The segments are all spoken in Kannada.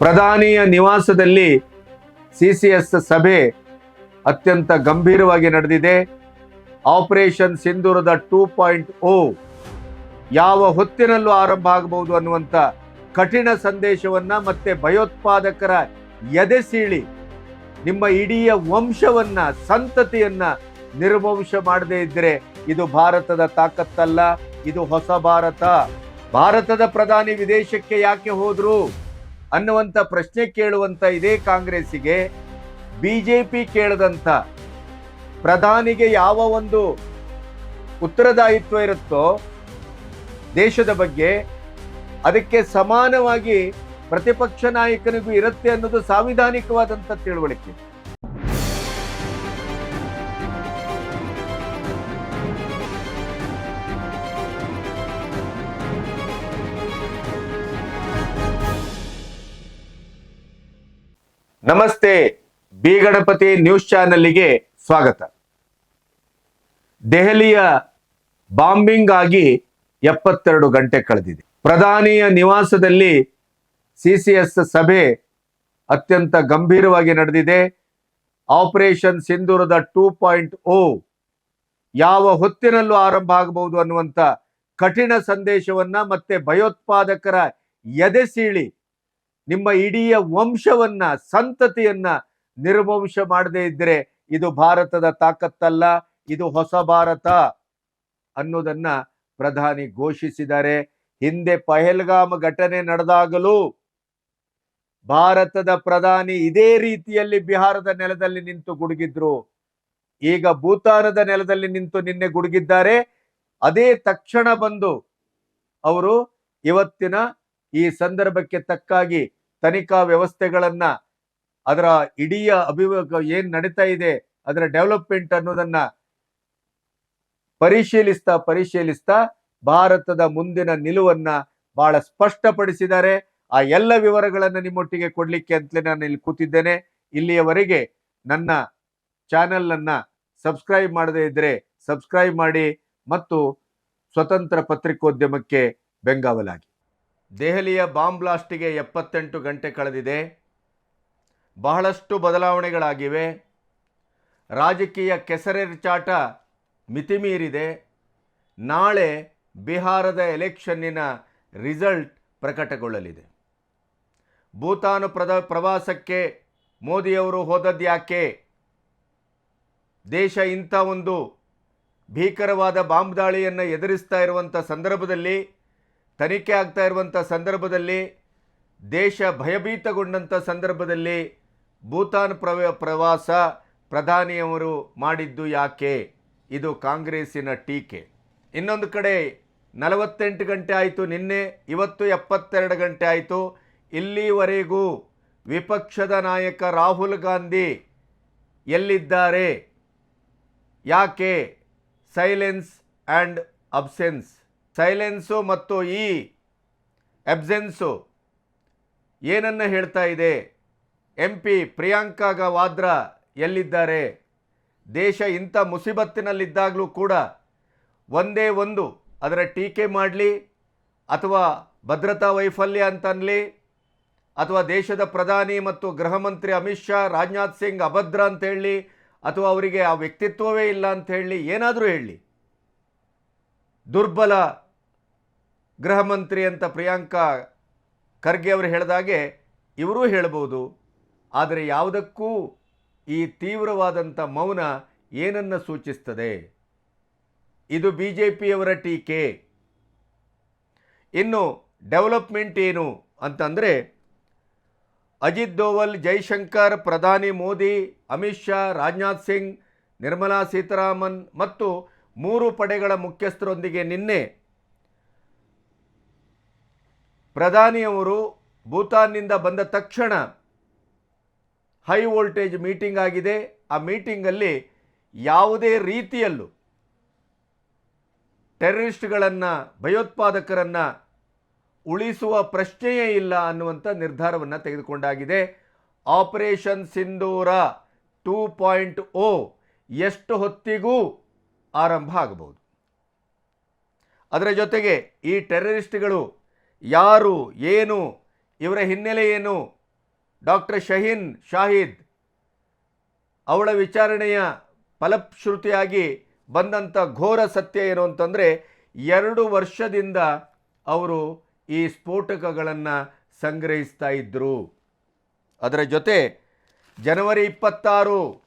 ಪ್ರಧಾನಿಯ ನಿವಾಸದಲ್ಲಿ ಸಿ ಸಿ ಎಸ್ ಸಭೆ ಅತ್ಯಂತ ಗಂಭೀರವಾಗಿ ನಡೆದಿದೆ. ಆಪರೇಷನ್ ಸಿಂಧೂರದ ಟೂ ಪಾಯಿಂಟ್ ಓ ಯಾವ ಹೊತ್ತಿನಲ್ಲೂ ಆರಂಭ ಆಗಬಹುದು ಅನ್ನುವಂಥ ಕಠಿಣ ಸಂದೇಶವನ್ನ ಮತ್ತೆ ಭಯೋತ್ಪಾದಕರ ಎದೆ ಸೀಳಿ ನಿಮ್ಮ ಇಡೀ ವಂಶವನ್ನ, ಸಂತತಿಯನ್ನ ನಿರ್ವಂಶ ಮಾಡದೇ ಇದ್ದರೆ ಇದು ಭಾರತದ ತಾಕತ್ತಲ್ಲ, ಇದು ಹೊಸ ಭಾರತ. ಭಾರತದ ಪ್ರಧಾನಿ ವಿದೇಶಕ್ಕೆ ಯಾಕೆ ಹೋದ್ರು? ಅನ್ನುವಂಥ ಪ್ರಶ್ನೆ ಕೇಳುವಂಥ ಇದೇ ಕಾಂಗ್ರೆಸ್ಸಿಗೆ ಬಿ ಜೆ ಪಿ ಕೇಳದಂಥ ಪ್ರಧಾನಿಗೆ ಯಾವ ಒಂದು ಉತ್ತರದಾಯಿತ್ವ ಇರುತ್ತೋ ದೇಶದ ಬಗ್ಗೆ ಅದಕ್ಕೆ ಸಮಾನವಾಗಿ ಪ್ರತಿಪಕ್ಷ ನಾಯಕನಿಗೂ ಇರುತ್ತೆ ಅನ್ನೋದು ಸಾಂವಿಧಾನಿಕವಾದಂಥ ತಿಳುವಳಿಕೆ. ನಮಸ್ತೆ, ಬಿ ಗಣಪತಿ ನ್ಯೂಸ್ ಚಾನೆಲ್ಗೆ ಸ್ವಾಗತ. ದೆಹಲಿಯ ಬಾಂಬಿಂಗ್ ಆಗಿ ಎಪ್ಪತ್ತೆರಡು ಗಂಟೆ ಕಳೆದಿದೆ. ಪ್ರಧಾನಿಯ ನಿವಾಸದಲ್ಲಿ ಸಿಸಿಎಸ್ ಸಭೆ ಅತ್ಯಂತ ಗಂಭೀರವಾಗಿ ನಡೆದಿದೆ. ಆಪರೇಷನ್ ಸಿಂಧೂರದ ಟೂ ಪಾಯಿಂಟ್ ಓ ಯಾವ ಹೊತ್ತಿನಲ್ಲೂ ಆರಂಭ ಆಗಬಹುದು ಅನ್ನುವಂಥ ಕಠಿಣ ಸಂದೇಶವನ್ನ ಮತ್ತೆ ಭಯೋತ್ಪಾದಕರ ಎದೆ ಸೀಳಿ ನಿಮ್ಮ ಇಡೀ ವಂಶವನ್ನ, ಸಂತತಿಯನ್ನ ನಿರ್ವಂಶ ಮಾಡದೇ ಇದ್ರೆ ಇದು ಭಾರತದ ತಾಕತ್ತಲ್ಲ, ಇದು ಹೊಸ ಭಾರತ ಅನ್ನೋದನ್ನ ಪ್ರಧಾನಿ ಘೋಷಿಸಿದ್ದಾರೆ. ಹಿಂದೆ ಪಹಲ್ಗಾಮ್ ಘಟನೆ ನಡೆದಾಗಲೂ ಭಾರತದ ಪ್ರಧಾನಿ ಇದೇ ರೀತಿಯಲ್ಲಿ ಬಿಹಾರದ ನೆಲದಲ್ಲಿ ನಿಂತು ಗುಡುಗಿದ್ರು. ಈಗ ಭೂತಾನದ ನೆಲದಲ್ಲಿ ನಿಂತು ನಿನ್ನೆ ಗುಡುಗಿದ್ದಾರೆ. ಅದೇ ತಕ್ಷಣ ಬಂದು ಅವರು ಇವತ್ತಿನ ಈ ಸಂದರ್ಭಕ್ಕೆ ತಕ್ಕಾಗಿ ತನಿಖಾ ವ್ಯವಸ್ಥೆಗಳನ್ನ, ಅದರ ಇಡೀ ಅಭಿವ ಏನ್ ನಡೀತಾ ಇದೆ, ಅದರ ಡೆವಲಪ್ಮೆಂಟ್ ಅನ್ನೋದನ್ನ ಪರಿಶೀಲಿಸ್ತಾ ಪರಿಶೀಲಿಸ್ತಾ ಭಾರತದ ಮುಂದಿನ ನಿಲುವನ್ನ ಬಹಳ ಸ್ಪಷ್ಟಪಡಿಸಿದ್ದಾರೆ. ಆ ಎಲ್ಲ ವಿವರಗಳನ್ನು ನಿಮ್ಮೊಟ್ಟಿಗೆ ಕೊಡ್ಲಿಕ್ಕೆ ಅಂತಲೇ ನಾನು ಇಲ್ಲಿ ಕೂತಿದ್ದೇನೆ. ಇಲ್ಲಿಯವರೆಗೆ ನನ್ನ ಚಾನೆಲ್ ಅನ್ನ ಸಬ್ಸ್ಕ್ರೈಬ್ ಮಾಡದೇ ಇದ್ರೆ ಸಬ್ಸ್ಕ್ರೈಬ್ ಮಾಡಿ ಮತ್ತು ಸ್ವತಂತ್ರ ಪತ್ರಿಕೋದ್ಯಮಕ್ಕೆ ಬೆಂಗಾವಲಾಗಿ. ದೆಹಲಿಯ ಬಾಂಬ್ ಬ್ಲಾಸ್ಟಿಗೆ ಎಪ್ಪತ್ತೆಂಟು ಗಂಟೆ ಕಳೆದಿದೆ. ಬಹಳಷ್ಟು ಬದಲಾವಣೆಗಳಾಗಿವೆ. ರಾಜಕೀಯ ಕೆಸರೆರಚಾಟ ಮಿತಿಮೀರಿದೆ. ನಾಳೆ ಬಿಹಾರದ ಎಲೆಕ್ಷನ್ನಿನ ರಿಸಲ್ಟ್ ಪ್ರಕಟಗೊಳ್ಳಲಿದೆ. ಭೂತಾನ್ ಪ್ರದ ಪ್ರವಾಸಕ್ಕೆ ಮೋದಿಯವರು ಹೋದದ್ಯಾಕೆ ದೇಶ ಇಂಥ ಒಂದು ಭೀಕರವಾದ ಬಾಂಬ್ ದಾಳಿಯನ್ನು ಎದುರಿಸ್ತಾ ಇರುವಂಥ ಸಂದರ್ಭದಲ್ಲಿ ತನಿಖೆ ಆಗ್ತಾ ಇರುವಂಥ ಸಂದರ್ಭದಲ್ಲಿ ದೇಶ ಭಯಭೀತಗೊಂಡಂಥ ಸಂದರ್ಭದಲ್ಲಿ ಭೂತಾನ್ ಪ್ರವ, ಪ್ರವಾಸ ಪ್ರಧಾನಿಯವರು ಮಾಡಿದ್ದು ಯಾಕೆ? ಇದು ಕಾಂಗ್ರೆಸ್ಸಿನ ಟೀಕೆ. ಇನ್ನೊಂದು ಕಡೆ ನಲವತ್ತೆಂಟು ಗಂಟೆ ಆಯಿತು ನಿನ್ನೆ, ಇವತ್ತು ಎಪ್ಪತ್ತೆರಡು ಗಂಟೆ ಆಯಿತು. ಇಲ್ಲಿವರೆಗೂ ವಿಪಕ್ಷದ ನಾಯಕ ರಾಹುಲ್ ಗಾಂಧಿ ಎಲ್ಲಿದ್ದಾರೆ? ಯಾಕೆ? Silence and absence. ಸೈಲೆನ್ಸು ಮತ್ತು ಈ ಅಬ್ಸೆನ್ಸು ಏನನ್ನ ಹೇಳ್ತಾ ಇದೆ? ಎಂ ಪಿ ಪ್ರಿಯಾಂಕಾ ವಾದ್ರಾ ಎಲ್ಲಿದ್ದಾರೆ? ದೇಶ ಇಂಥ ಮುಸಿಬತ್ತಿನಲ್ಲಿದ್ದಾಗಲೂ ಕೂಡ ಒಂದೇ ಒಂದು, ಅದರ ಟೀಕೆ ಮಾಡಲಿ ಅಥವಾ ಭದ್ರತಾ ವೈಫಲ್ಯ ಅಂತನ್ಲಿ ಅಥವಾ ದೇಶದ ಪ್ರಧಾನಿ ಮತ್ತು ಗೃಹ ಮಂತ್ರಿ ಅಮಿತ್ ಶಾ, ರಾಜನಾಥ್ ಸಿಂಗ್ ಅಭದ್ರ ಅಂತ ಹೇಳಿ ಅಥವಾ ಅವರಿಗೆ ಆ ವ್ಯಕ್ತಿತ್ವವೇ ಇಲ್ಲ ಅಂತ ಹೇಳಿ ಏನಾದರೂ ಹೇಳಿ. ದುರ್ಬಲ ಗೃಹ ಮಂತ್ರಿ ಅಂತ ಪ್ರಿಯಾಂಕಾ ಖರ್ಗೆ ಅವರು ಹೇಳಿದಾಗೆ ಇವರೂ ಹೇಳ್ಬೋದು. ಆದರೆ ಯಾವುದಕ್ಕೂ ಈ ತೀವ್ರವಾದಂಥ ಮೌನ ಏನನ್ನು ಸೂಚಿಸ್ತದೆ? ಇದು ಬಿ ಜೆ ಪಿಯವರ ಟೀಕೆ. ಇನ್ನು ಡೆವಲಪ್ಮೆಂಟ್ ಏನು ಅಂತಂದರೆ ಅಜಿತ್ ದೋವಲ್, ಜೈಶಂಕರ್, ಪ್ರಧಾನಿ ಮೋದಿ, ಅಮಿತ್ ಶಾ, ರಾಜನಾಥ್ ಸಿಂಗ್, ನಿರ್ಮಲಾ ಸೀತಾರಾಮನ್ ಮತ್ತು ಮೂರು ಪಡೆಗಳ ಮುಖ್ಯಸ್ಥರೊಂದಿಗೆ ನಿನ್ನೆ ಪ್ರಧಾನಿಯವರು ಭೂತಾನ್ನಿಂದ ಬಂದ ತಕ್ಷಣ ಹೈ ವೋಲ್ಟೇಜ್ ಮೀಟಿಂಗ್ ಆಗಿದೆ. ಆ ಮೀಟಿಂಗಲ್ಲಿ ಯಾವುದೇ ರೀತಿಯಲ್ಲೂ ಟೆರರಿಸ್ಟ್ಗಳನ್ನು, ಭಯೋತ್ಪಾದಕರನ್ನು ಉಳಿಸುವ ಪ್ರಶ್ನೆಯೇ ಇಲ್ಲ ಅನ್ನುವಂಥ ನಿರ್ಧಾರವನ್ನು ತೆಗೆದುಕೊಂಡಾಗಿದೆ. Operation Sindoor two point O ಎಷ್ಟು ಹೊತ್ತಿಗೂ ಆರಂಭ ಆಗಬಹುದು. ಅದರ ಜೊತೆಗೆ ಈ ಟೆರರಿಸ್ಟ್ಗಳು ಯಾರು, ಏನು, ಇವರ ಹಿನ್ನೆಲೆ ಏನು? ಡಾಕ್ಟರ್ ಶಹೀನ್ ಶಾಹಿದ್ ಅವಳ ವಿಚಾರಣೆಯ ಫಲಶ್ರುತಿಯಾಗಿ ಬಂದಂಥ ಘೋರ ಸತ್ಯ ಏನು ಅಂತಂದರೆ, ಎರಡು ವರ್ಷದಿಂದ ಅವರು ಈ ಸ್ಫೋಟಕಗಳನ್ನು ಸಂಗ್ರಹಿಸ್ತಾ ಇದ್ದರು ಅದರ ಜೊತೆ ಜನವರಿ ಇಪ್ಪತ್ತಾರು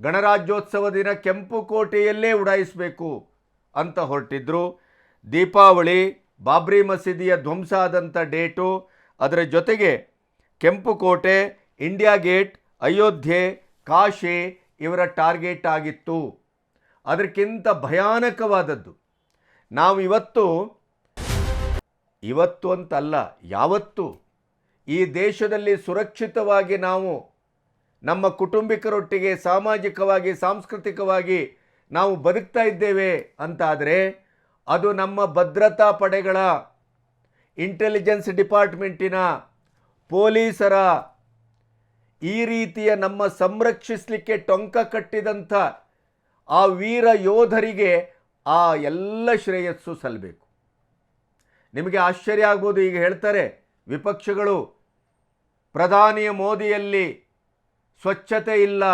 ಗಣರಾಜ್ಯೋತ್ಸವ ದಿನ ಕೆಂಪು ಕೋಟೆಯಲ್ಲೇ ಉಡಾಯಿಸಬೇಕು ಅಂತ ಹೊರಟಿದ್ರು. ದೀಪಾವಳಿ ಬಾಬ್ರಿ ಮಸೀದಿಯ ಧ್ವಂಸ ಆದಂಥ ಡೇಟು. ಅದರ ಜೊತೆಗೆ ಕೆಂಪು ಕೋಟೆ, ಇಂಡಿಯಾ ಗೇಟ್, ಅಯೋಧ್ಯೆ, ಕಾಶಿ ಇವರ ಟಾರ್ಗೆಟ್ ಆಗಿತ್ತು. ಅದಕ್ಕಿಂತ ಭಯಾನಕವಾದದ್ದು. ನಾವು ಇವತ್ತು ಇವತ್ತು ಅಂತಲ್ಲ, ಯಾವತ್ತು? ಈ ದೇಶದಲ್ಲಿ ಸುರಕ್ಷಿತವಾಗಿ ನಾವು, ನಮ್ಮ ಕುಟುಂಬಿಕರೊಟ್ಟಿಗೆ ಸಾಮಾಜಿಕವಾಗಿ, ಸಾಂಸ್ಕೃತಿಕವಾಗಿ ನಾವು ಬದುಕ್ತಾ ಇದ್ದೇವೆ ಅಂತಾದರೆ ಅದು ನಮ್ಮ ಭದ್ರತಾ ಪಡೆಗಳ ಇಂಟೆಲಿಜೆನ್ಸ್ ಡಿಪಾರ್ಟ್ಮೆಂಟಿನ ಪೊಲೀಸರ ಈ ರೀತಿಯ ನಮ್ಮ ಸಂರಕ್ಷಿಸಲಿಕ್ಕೆ ಟೊಂಕ ಕಟ್ಟಿದಂಥ ಆ ವೀರ ಯೋಧರಿಗೆ ಆ ಎಲ್ಲ ಶ್ರೇಯಸ್ಸು ಸಲ್ಲಬೇಕು ನಿಮಗೆ ಆಶ್ಚರ್ಯ ಆಗ್ಬೋದು ಈಗ ಹೇಳ್ತಾರೆ, ವಿಪಕ್ಷಗಳು, ಪ್ರಧಾನಿಯ ಮೋದಿಯಲ್ಲಿ ಸ್ವಚ್ಛತೆ ಇಲ್ಲ,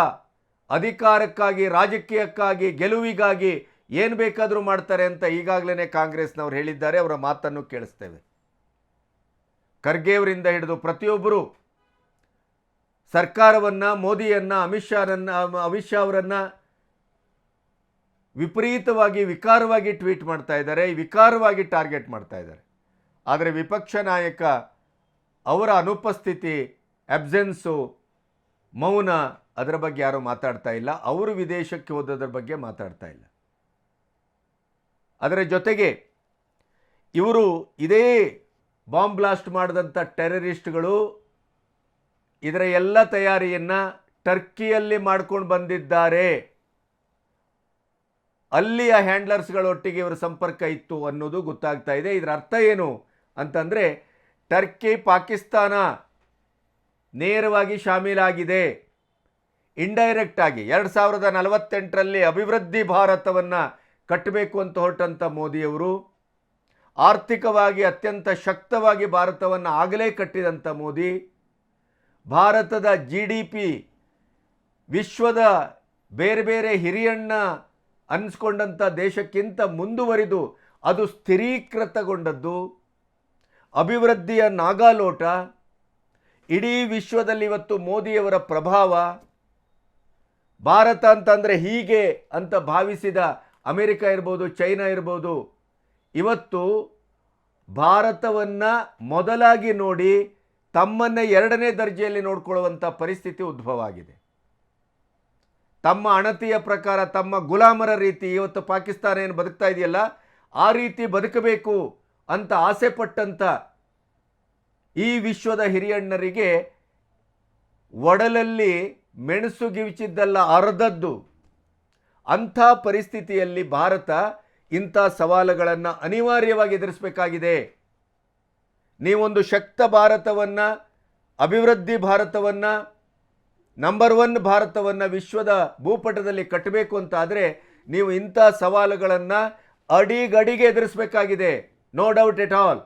ಅಧಿಕಾರಕ್ಕಾಗಿ, ರಾಜಕೀಯಕ್ಕಾಗಿ, ಗೆಲುವಿಗಾಗಿ ಏನು ಬೇಕಾದರೂ ಮಾಡ್ತಾರೆ ಅಂತ ಈಗಾಗಲೇ ಕಾಂಗ್ರೆಸ್ನವ್ರು ಹೇಳಿದ್ದಾರೆ, ಅವರ ಮಾತನ್ನು ಕೇಳಿಸ್ತೇವೆ. ಖರ್ಗೆಯವರಿಂದ ಹಿಡಿದು ಪ್ರತಿಯೊಬ್ಬರು ಸರ್ಕಾರವನ್ನು, ಮೋದಿಯನ್ನು, ಅಮಿತ್ ಶಾರನ್ನ ಅಮಿತ್ ಶಾ ಅವರನ್ನು ವಿಪರೀತವಾಗಿ, ವಿಕಾರವಾಗಿ ಟ್ವೀಟ್ ಮಾಡ್ತಾ ಇದ್ದಾರೆ ವಿಕಾರವಾಗಿ ಟಾರ್ಗೆಟ್ ಮಾಡ್ತಾ ಇದ್ದಾರೆ. ಆದರೆ ವಿಪಕ್ಷ ನಾಯಕ ಅವರ ಅನುಪಸ್ಥಿತಿ, ಅಬ್ಸೆನ್ಸು, ಮೌನ, ಅದರ ಬಗ್ಗೆ ಯಾರೂ ಮಾತಾಡ್ತಾ ಇಲ್ಲ. ಅವರು ವಿದೇಶಕ್ಕೆ ಹೋದದ್ರ ಬಗ್ಗೆ ಮಾತಾಡ್ತಾ ಇಲ್ಲ. ಅದರ ಜೊತೆಗೆ ಇವರು ಇದೇ ಬಾಂಬ್ ಬ್ಲಾಸ್ಟ್ ಮಾಡಿದಂಥ ಟೆರರಿಸ್ಟ್ಗಳು ಇದರ ಎಲ್ಲ ತಯಾರಿಯನ್ನು ಟರ್ಕಿಯಲ್ಲಿ ಮಾಡ್ಕೊಂಡು ಬಂದಿದ್ದಾರೆ. ಅಲ್ಲಿಯ ಹ್ಯಾಂಡ್ಲರ್ಸ್ಗಳೊಟ್ಟಿಗೆ ಇವರ ಸಂಪರ್ಕ ಇತ್ತು ಅನ್ನೋದು ಗೊತ್ತಾಗ್ತಾ ಇದೆ. ಇದರ ಅರ್ಥ ಏನು ಅಂತಂದರೆ ಟರ್ಕಿ, ಪಾಕಿಸ್ತಾನ ನೇರವಾಗಿ ಶಾಮೀಲಾಗಿದೆ. ಇಂಡೈರೆಕ್ಟ್ ಆಗಿ ಎರಡು ಸಾವಿರದ ನಲವತ್ತೆಂಟರಲ್ಲಿ ಅಭಿವೃದ್ಧಿ ಭಾರತವನ್ನು ಕಟ್ಟಬೇಕು ಅಂತ ಹೊರಟಂಥ ಮೋದಿಯವರು, ಆರ್ಥಿಕವಾಗಿ ಅತ್ಯಂತ ಶಕ್ತವಾಗಿ ಭಾರತವನ್ನು ಆಗಲೇ ಕಟ್ಟಿದಂಥ ಮೋದಿ, ಭಾರತದ ಜಿ ಡಿ ಪಿ ವಿಶ್ವದ ಬೇರೆ ಬೇರೆ ಹಿರಿಯಣ್ಣ ಅನ್ನಿಸ್ಕೊಂಡಂಥ ದೇಶಕ್ಕಿಂತ ಮುಂದುವರಿದು ಅದು ಸ್ಥಿರೀಕೃತಗೊಂಡದ್ದು, ಅಭಿವೃದ್ಧಿಯ ನಾಗಾಲೋಟ, ಇಡೀ ವಿಶ್ವದಲ್ಲಿ ಇವತ್ತು ಮೋದಿಯವರ ಪ್ರಭಾವ, ಭಾರತ ಅಂತಂದರೆ ಹೀಗೆ ಅಂತ ಭಾವಿಸಿದ ಅಮೆರಿಕ ಇರ್ಬೋದು, ಚೈನಾ ಇರ್ಬೋದು, ಇವತ್ತು ಭಾರತವನ್ನು ಮೊದಲಾಗಿ ನೋಡಿ ತಮ್ಮನ್ನೇ ಎರಡನೇ ದರ್ಜೆಯಲ್ಲಿ ನೋಡ್ಕೊಳ್ಳುವಂಥ ಪರಿಸ್ಥಿತಿ ಉದ್ಭವ ಆಗಿದೆ ತಮ್ಮ ಅಣತಿಯ ಪ್ರಕಾರ, ತಮ್ಮ ಗುಲಾಮರ ರೀತಿ, ಇವತ್ತು ಪಾಕಿಸ್ತಾನ ಏನು ಬದುಕ್ತಾ ಇದೆಯಲ್ಲ? ಆ ರೀತಿ ಬದುಕಬೇಕು ಅಂತ ಆಸೆ ಪಟ್ಟಂಥ ಈ ವಿಶ್ವದ ಹಿರಿಯಣ್ಣರಿಗೆ ಒಡಲಲ್ಲಿ ಮೆಣಸು ಗಿವಿಚಿದ್ದಲ್ಲ ಅರ್ಧದ್ದು. ಅಂಥ ಪರಿಸ್ಥಿತಿಯಲ್ಲಿ ಭಾರತ ಇಂಥ ಸವಾಲುಗಳನ್ನು ಅನಿವಾರ್ಯವಾಗಿ ಎದುರಿಸಬೇಕಾಗಿದೆ. ನೀವೊಂದು ಶಕ್ತ ಭಾರತವನ್ನು, ಅಭಿವೃದ್ಧಿ ಭಾರತವನ್ನು, ನಂಬರ್ ಒನ್ ಭಾರತವನ್ನು ವಿಶ್ವದ ಭೂಪಟದಲ್ಲಿ ಕಟ್ಟಬೇಕು ಅಂತ ಆದರೆ ನೀವು ಇಂಥ ಸವಾಲುಗಳನ್ನು ಅಡಿಗಡಿಗೆ ಎದುರಿಸಬೇಕಾಗಿದೆ. ನೋ ಡೌಟ್ ಎಟ್ ಆಲ್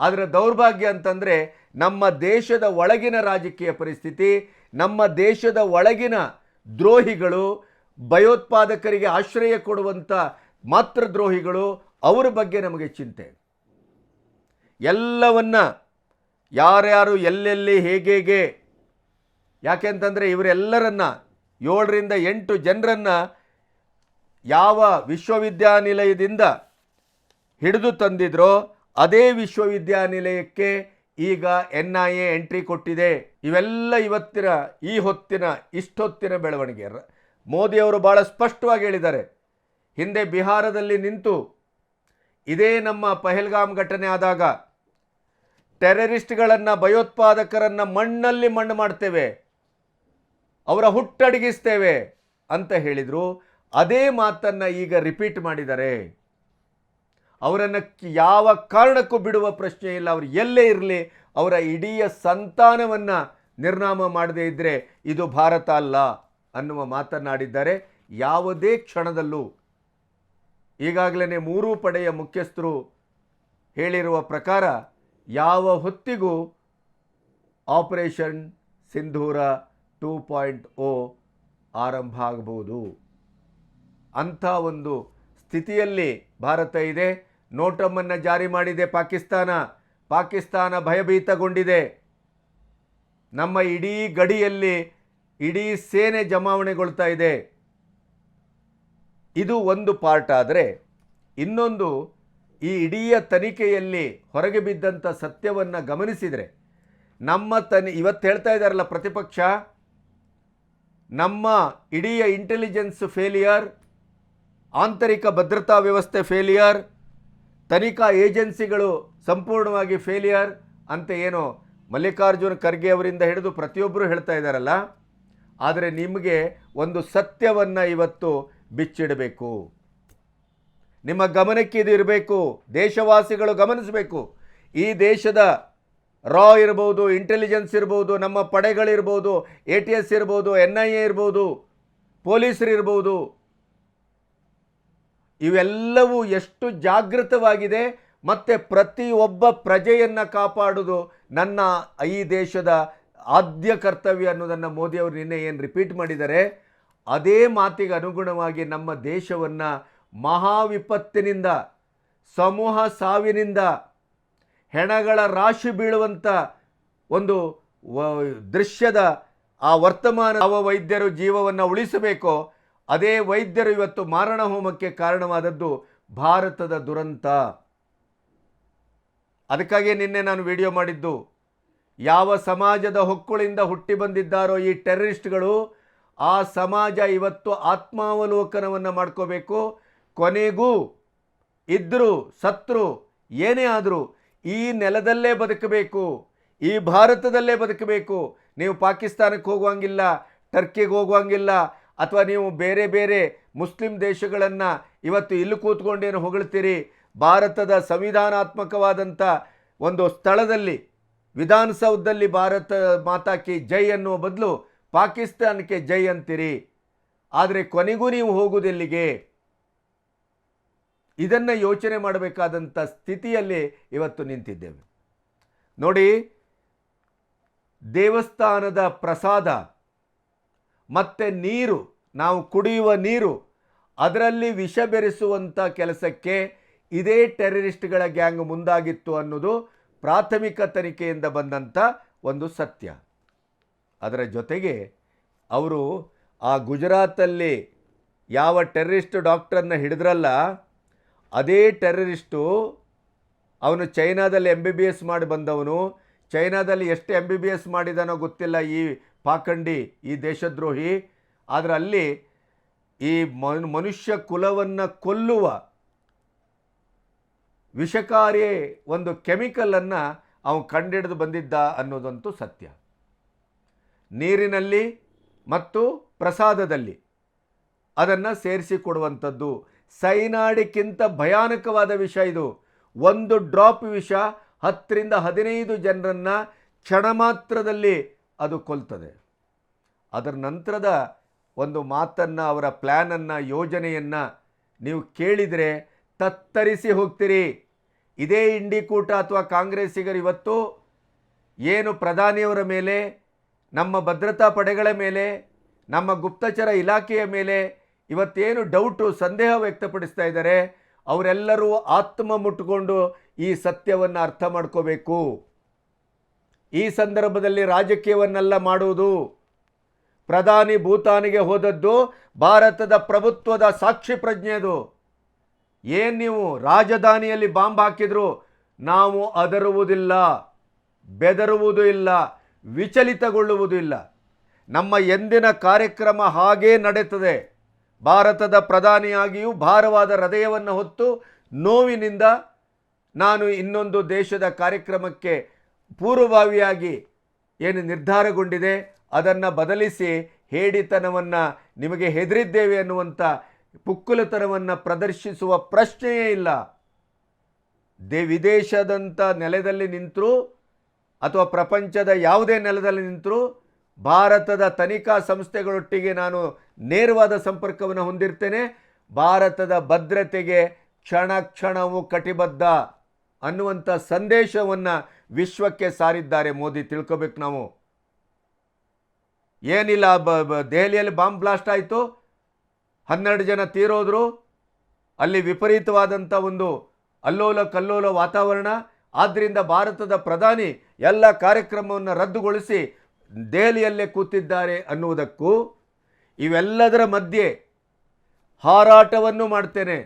ಅದರ ದೌರ್ಭಾಗ್ಯ ಅಂತಂದರೆ ನಮ್ಮ ದೇಶದ ಒಳಗಿನ ರಾಜಕೀಯ ಪರಿಸ್ಥಿತಿ, ನಮ್ಮ ದೇಶದ ಒಳಗಿನ ದ್ರೋಹಿಗಳು ಭಯೋತ್ಪಾದಕರಿಗೆ ಆಶ್ರಯ ಕೊಡುವಂಥ ಮಾತ್ರ ದ್ರೋಹಿಗಳು ಅವರ ಬಗ್ಗೆ ನಮಗೆ ಚಿಂತೆ. ಎಲ್ಲವನ್ನ ಯಾರ್ಯಾರು ಎಲ್ಲೆಲ್ಲಿ ಹೇಗೆ ಯಾಕೆಂತಂದರೆ ಇವರೆಲ್ಲರನ್ನ ಏಳರಿಂದ ಎಂಟು ಜನರನ್ನು ಯಾವ ವಿಶ್ವವಿದ್ಯಾನಿಲಯದಿಂದ ಹಿಡಿದು ತಂದಿದ್ರೋ ಅದೇ ವಿಶ್ವವಿದ್ಯಾನಿಲಯಕ್ಕೆ ಈಗ ಎನ್ ಐ ಎ ಎಂಟ್ರಿ ಕೊಟ್ಟಿದೆ. ಇವೆಲ್ಲ ಇವತ್ತಿನ ಈ ಹೊತ್ತಿನ ಇಷ್ಟೊತ್ತಿನ ಬೆಳವಣಿಗೆ. ಮೋದಿಯವರು ಭಾಳ ಸ್ಪಷ್ಟವಾಗಿ ಹೇಳಿದ್ದಾರೆ. ಹಿಂದೆ ಬಿಹಾರದಲ್ಲಿ ನಿಂತು ಇದೇ ನಮ್ಮ ಪಹೆಲ್ಗಾಮ್ ಘಟನೆ ಆದಾಗ ಟೆರರಿಸ್ಟ್ಗಳನ್ನು, ಭಯೋತ್ಪಾದಕರನ್ನು ಮಣ್ಣಲ್ಲಿ ಮಣ್ಣು ಮಾಡ್ತೇವೆ, ಅವರ ಹುಟ್ಟಡಗಿಸ್ತೇವೆ ಅಂತ ಹೇಳಿದರು. ಅದೇ ಮಾತನ್ನು ಈಗ ರಿಪೀಟ್ ಮಾಡಿದ್ದಾರೆ. ಅವರನ್ನು ಯಾವ ಕಾರಣಕ್ಕೂ ಬಿಡುವ ಪ್ರಶ್ನೆ ಇಲ್ಲ. ಅವರು ಎಲ್ಲೇ ಇರಲಿ, ಅವರ ಇಡೀ ಸಂತಾನವನ್ನು ನಿರ್ನಾಮ ಮಾಡದೇ ಇದ್ದರೆ ಇದು ಭಾರತ ಅಲ್ಲ. ಅನ್ನುವ ಮಾತನಾಡಿದ್ದಾರೆ ಯಾವುದೇ ಕ್ಷಣದಲ್ಲೂ ಈಗಾಗಲೇ ಮೂರೂ ಪಡೆಯ ಮುಖ್ಯಸ್ಥರು ಹೇಳಿರುವ ಪ್ರಕಾರ ಯಾವ ಹೊತ್ತಿಗೂ operation Sindoor two point O ಆರಂಭ ಆಗಬಹುದು. ಅಂಥ ಒಂದು ಸ್ಥಿತಿಯಲ್ಲಿ ಭಾರತ ಇದೆ. ನೋಟಮ್ಮನ್ನು ಜಾರಿ ಮಾಡಿದೆ ಪಾಕಿಸ್ತಾನ. ಪಾಕಿಸ್ತಾನ ಭಯಭೀತಗೊಂಡಿದೆ. ನಮ್ಮ ಇಡೀ ಗಡಿಯಲ್ಲಿ ಇಡೀ ಸೇನೆ ಜಮಾವಣೆಗೊಳ್ತಾ ಇದೆ. ಇದು ಒಂದು ಪಾರ್ಟ್ ಆದರೆ ಇನ್ನೊಂದು ಈ ಇಡೀ ತನಿಖೆಯಲ್ಲಿ ಹೊರಗೆ ಬಿದ್ದಂಥ ಸತ್ಯವನ್ನು ಗಮನಿಸಿದರೆ ನಮ್ಮ ತನಿ ಇವತ್ತು ಹೇಳ್ತಾ ಇದ್ದಾರಲ್ಲ ಪ್ರತಿಪಕ್ಷ, ನಮ್ಮ ಇಡೀ ಇಂಟೆಲಿಜೆನ್ಸ್ ಫೇಲಿಯರ್ ಆಂತರಿಕ ಭದ್ರತಾ ವ್ಯವಸ್ಥೆ ಫೇಲಿಯರ್ ತನಿಖಾ ಏಜೆನ್ಸಿಗಳು ಸಂಪೂರ್ಣವಾಗಿ ಫೇಲಿಯರ್ ಅಂತ ಏನು ಮಲ್ಲಿಕಾರ್ಜುನ ಖರ್ಗೆ ಅವರಿಂದ ಹಿಡಿದು ಪ್ರತಿಯೊಬ್ಬರು ಹೇಳ್ತಾ ಇದ್ದಾರಲ್ಲ ಆದರೆ ನಿಮಗೆ ಒಂದು ಸತ್ಯವನ್ನು ಇವತ್ತು ಬಿಚ್ಚಿಡಬೇಕು. ನಿಮ್ಮ ಗಮನಕ್ಕೆ ಇದು ಇರಬೇಕು. ದೇಶವಾಸಿಗಳು ಗಮನಿಸಬೇಕು. ಈ ದೇಶದ ರಾ ಇರ್ಬೋದು ಇಂಟೆಲಿಜೆನ್ಸ್ ಇರ್ಬೋದು, ನಮ್ಮ ಪಡೆಗಳಿರ್ಬೋದು ಎ ಟಿ ಎಸ್ ಇರ್ಬೋದು ಎನ್ ಐ ಎ ಇರ್ಬೋದು, ಪೊಲೀಸರು ಇರ್ಬೋದು, ಇವೆಲ್ಲವೂ ಎಷ್ಟು ಜಾಗೃತವಾಗಿದೆ ಮತ್ತು ಪ್ರತಿಯೊಬ್ಬ ಪ್ರಜೆಯನ್ನು ಕಾಪಾಡೋದು ನನ್ನ ಈ ದೇಶದ ಆದ್ಯ ಕರ್ತವ್ಯ ಅನ್ನೋದನ್ನು ಮೋದಿಯವರು ನಿನ್ನೆ ಏನು ರಿಪೀಟ್ ಮಾಡಿದ್ದಾರೆ, ಅದೇ ಮಾತಿಗೆ ಅನುಗುಣವಾಗಿ ನಮ್ಮ ದೇಶವನ್ನು ಮಹಾವಿಪತ್ತಿನಿಂದ, ಸಮೂಹ ಸಾವಿನಿಂದ, ಹೆಣಗಳ ರಾಶಿ ಬೀಳುವಂಥ ಒಂದು ದೃಶ್ಯದ ಆ ವರ್ತಮಾನ ಯಾವ ವೈದ್ಯರು ಜೀವವನ್ನು ಉಳಿಸಬೇಕೋ, ಅದೇ ವೈದ್ಯರು ಇವತ್ತು ಮಾರಣ ಹೋಮಕ್ಕೆ ಕಾರಣವಾದದ್ದು ಭಾರತದ ದುರಂತ. ಅದಕ್ಕಾಗಿ ನಿನ್ನೆ ನಾನು ವಿಡಿಯೋ ಮಾಡಿದ್ದು ಯಾವ ಸಮಾಜದ ಹೊಕ್ಕುಳಿಂದ ಹುಟ್ಟಿ ಬಂದಿದ್ದಾರೋ ಈ ಟೆರರಿಸ್ಟ್ಗಳು, ಆ ಸಮಾಜ ಇವತ್ತು ಆತ್ಮಾವಲೋಕನವನ್ನು ಮಾಡ್ಕೋಬೇಕು. ಕೊನೆಗೂ ಇದ್ದರು ಸತ್ರು, ಏನೇ ಆದರೂ ಈ ನೆಲದಲ್ಲೇ ಬದುಕಬೇಕು. ಈ ಭಾರತದಲ್ಲೇ ಬದುಕಬೇಕು. ನೀವು ಪಾಕಿಸ್ತಾನಕ್ಕೆ ಹೋಗುವಂಗಿಲ್ಲ, ಟರ್ಕಿಗೆ ಹೋಗುವಂಗಿಲ್ಲ, ಅಥವಾ ನೀವು ಬೇರೆ ಬೇರೆ ಮುಸ್ಲಿಂ ದೇಶಗಳನ್ನು ಇವತ್ತು ಇಲ್ಲಿ ಕೂತ್ಕೊಂಡೇನು ಹೊಗಳ್ತೀರಿ? ಭಾರತದ ಸಂವಿಧಾನಾತ್ಮಕವಾದಂಥ ಒಂದು ಸ್ಥಳದಲ್ಲಿ ವಿಧಾನಸೌಧದಲ್ಲಿ ಭಾರತ ಮಾತಾಕಿ ಜೈ ಅನ್ನುವ ಬದಲು ಪಾಕಿಸ್ತಾನಕ್ಕೆ ಜೈ ಅಂತೀರಿ. ಆದರೆ ಕೊನೆಗೂ ನೀವು ಹೋಗುವುದೆಲ್ಲಿಗೆ ಇದನ್ನು ಯೋಚನೆ ಮಾಡಬೇಕಾದಂಥ ಸ್ಥಿತಿಯಲ್ಲಿ ಇವತ್ತು ನಿಂತಿದ್ದೇವೆ. ನೋಡಿ, ದೇವಸ್ಥಾನದ ಪ್ರಸಾದ, ಮತ್ತು ನೀರು, ನಾವು ಕುಡಿಯುವ ನೀರು, ಅದರಲ್ಲಿ ವಿಷ ಬೆರೆಸುವಂಥ ಕೆಲಸಕ್ಕೆ ಇದೇ ಟೆರರಿಸ್ಟ್ಗಳ ಗ್ಯಾಂಗ್ ಮುಂದಾಗಿತ್ತು ಅನ್ನೋದು ಪ್ರಾಥಮಿಕ ತನಿಖೆಯಿಂದ ಬಂದಂಥ ಒಂದು ಸತ್ಯ. ಅದರ ಜೊತೆಗೆ ಅವರು ಆ ಗುಜರಾತಲ್ಲಿ ಯಾವ ಟೆರರಿಸ್ಟ್ ಡಾಕ್ಟ್ರನ್ನ ಹಿಡಿದ್ರಲ್ಲ, ಅದೇ ಟೆರರಿಸ್ಟು ಅವನು ಚೈನಾದಲ್ಲಿ ಎಂ ಬಿ ಬಿ ಎಸ್ ಮಾಡಿ ಬಂದವನು. ಚೈನಾದಲ್ಲಿ ಎಷ್ಟು ಎಂ ಬಿ ಬಿ ಎಸ್ ಮಾಡಿದಾನೋ ಗೊತ್ತಿಲ್ಲ ಈ ಪಾಖಂಡಿ, ಈ ದೇಶದ್ರೋಹಿ. ಆದರೆ ಅಲ್ಲಿ ಈ ಮನುಷ್ಯ ಕುಲವನ್ನು ಕೊಲ್ಲುವ ವಿಷಕಾರಿ ಒಂದು ಕೆಮಿಕಲನ್ನು ಅವನು ಕಂಡಿಡಿದು ಬಂದಿದ್ದ ಅನ್ನೋದಂತೂ ಸತ್ಯ. ನೀರಿನಲ್ಲಿ ಮತ್ತು ಪ್ರಸಾದದಲ್ಲಿ ಅದನ್ನು ಸೇರಿಸಿಕೊಡುವಂಥದ್ದು ಸೈನಾಡಿಕ್ಕಿಂತ ಭಯಾನಕವಾದ ವಿಷ ಇದು. ಒಂದು ಡ್ರಾಪ್ ವಿಷ ಹತ್ತರಿಂದ ಹದಿನೈದು ಜನರನ್ನು ಕ್ಷಣ ಮಾತ್ರದಲ್ಲಿ ಅದು ಕೊಲ್ತದೆ. ಅದರ ನಂತರದ ಒಂದು ಮಾತನ್ನು, ಅವರ ಪ್ಲ್ಯಾನನ್ನು ಯೋಜನೆಯನ್ನು ನೀವು ಕೇಳಿದರೆ ತತ್ತರಿಸಿ ಹೋಗ್ತೀರಿ. ಇದೇ ಇಂಡಿಕೂಟ ಅಥವಾ ಕಾಂಗ್ರೆಸ್ಸಿಗರು ಇವತ್ತು ಏನು ಪ್ರಧಾನಿಯವರ ಮೇಲೆ, ನಮ್ಮ ಭದ್ರತಾ ಪಡೆಗಳ ಮೇಲೆ, ನಮ್ಮ ಗುಪ್ತಚರ ಇಲಾಖೆಯ ಮೇಲೆ ಇವತ್ತೇನು ಡೌಟು, ಸಂದೇಹ ವ್ಯಕ್ತಪಡಿಸ್ತಾ ಇದ್ದಾರೆ, ಅವರೆಲ್ಲರೂ ಆತ್ಮ ಮುಟ್ಕೊಂಡು ಈ ಸತ್ಯವನ್ನು ಅರ್ಥ ಮಾಡ್ಕೋಬೇಕು. ಈ ಸಂದರ್ಭದಲ್ಲಿ ರಾಜಕೀಯವನ್ನೆಲ್ಲ ಮಾಡುವುದು. ಪ್ರಧಾನಿ ಭೂತಾನಿಗೆ ಹೋದದ್ದು ಭಾರತದ ಪ್ರಭುತ್ವದ ಸಾಕ್ಷಿ ಪ್ರಜ್ಞೆದು ಏನು ನೀವು ರಾಜಧಾನಿಯಲ್ಲಿ ಬಾಂಬ್ ಹಾಕಿದ್ರು ನಾವು ಅದರುವುದಿಲ್ಲ, ಬೆದರುವುದು ಇಲ್ಲ, ವಿಚಲಿತಗೊಳ್ಳುವುದು ಇಲ್ಲ. ನಮ್ಮ ಎಂದಿನ ಕಾರ್ಯಕ್ರಮ ಹಾಗೇ ನಡೆಯುತ್ತದೆ. ಭಾರತದ ಪ್ರಧಾನಿಯಾಗಿಯೂ ಭಾರವಾದ ಹೃದಯವನ್ನು ಹೊತ್ತು ನೋವಿನಿಂದ ನಾನು ಇನ್ನೊಂದು ದೇಶದ ಕಾರ್ಯಕ್ರಮಕ್ಕೆ ಪೂರ್ವಭಾವಿಯಾಗಿ ಏನು ನಿರ್ಧಾರಗೊಂಡಿದೆ, ಅದನ್ನು ಬದಲಿಸಿ ಹೇಡಿತನವನ್ನು ನಿಮಗೆ ಹೆದರಿದ್ದೇವೆ ಅನ್ನುವಂಥ ಪುಕ್ಕುಲತನವನ್ನು ಪ್ರದರ್ಶಿಸುವ ಪ್ರಶ್ನೆಯೇ ಇಲ್ಲ. ದೇ ವಿದೇಶದಂಥ ನೆಲದಲ್ಲಿ ನಿಂತರೂ ಅಥವಾ ಪ್ರಪಂಚದ ಯಾವುದೇ ನೆಲದಲ್ಲಿ ನಿಂತರೂ ಭಾರತದ ತನಿಖಾ ಸಂಸ್ಥೆಗಳೊಟ್ಟಿಗೆ ನಾನು ನೇರವಾದ ಸಂಪರ್ಕವನ್ನು ಹೊಂದಿರ್ತೇನೆ. ಭಾರತದ ಭದ್ರತೆಗೆ ಕ್ಷಣ ಕ್ಷಣವು ಕಟಿಬದ್ಧ ಅನ್ನುವಂಥ ಸಂದೇಶವನ್ನು ವಿಶ್ವಕ್ಕೆ ಸಾರಿದ್ದಾರೆ ಮೋದಿ. ತಿಳ್ಕೊಬೇಕು ನಾವು. ಏನಿಲ್ಲ ಬ, ದೆಹಲಿಯಲ್ಲಿ ಬಾಂಬ್ ಬ್ಲಾಸ್ಟ್ ಆಯಿತು. ಹನ್ನೆರಡು ಜನ ತೀರೋದ್ರು, ಅಲ್ಲಿ ವಿಪರೀತವಾದಂಥ ಒಂದು ಅಲ್ಲೋಲ ಕಲ್ಲೋಲ ವಾತಾವರಣ. ಆದ್ದರಿಂದ ಭಾರತದ ಪ್ರಧಾನಿ ಎಲ್ಲ ಕಾರ್ಯಕ್ರಮವನ್ನು ರದ್ದುಗೊಳಿಸಿ ದೆಹಲಿಯಲ್ಲೇ ಕೂತಿದ್ದಾರೆ ಅನ್ನುವುದಕ್ಕೂ ಇವೆಲ್ಲದರ ಮಧ್ಯೆ ಹಾರಾಟವನ್ನು ಮಾಡ್ತೇನೆ,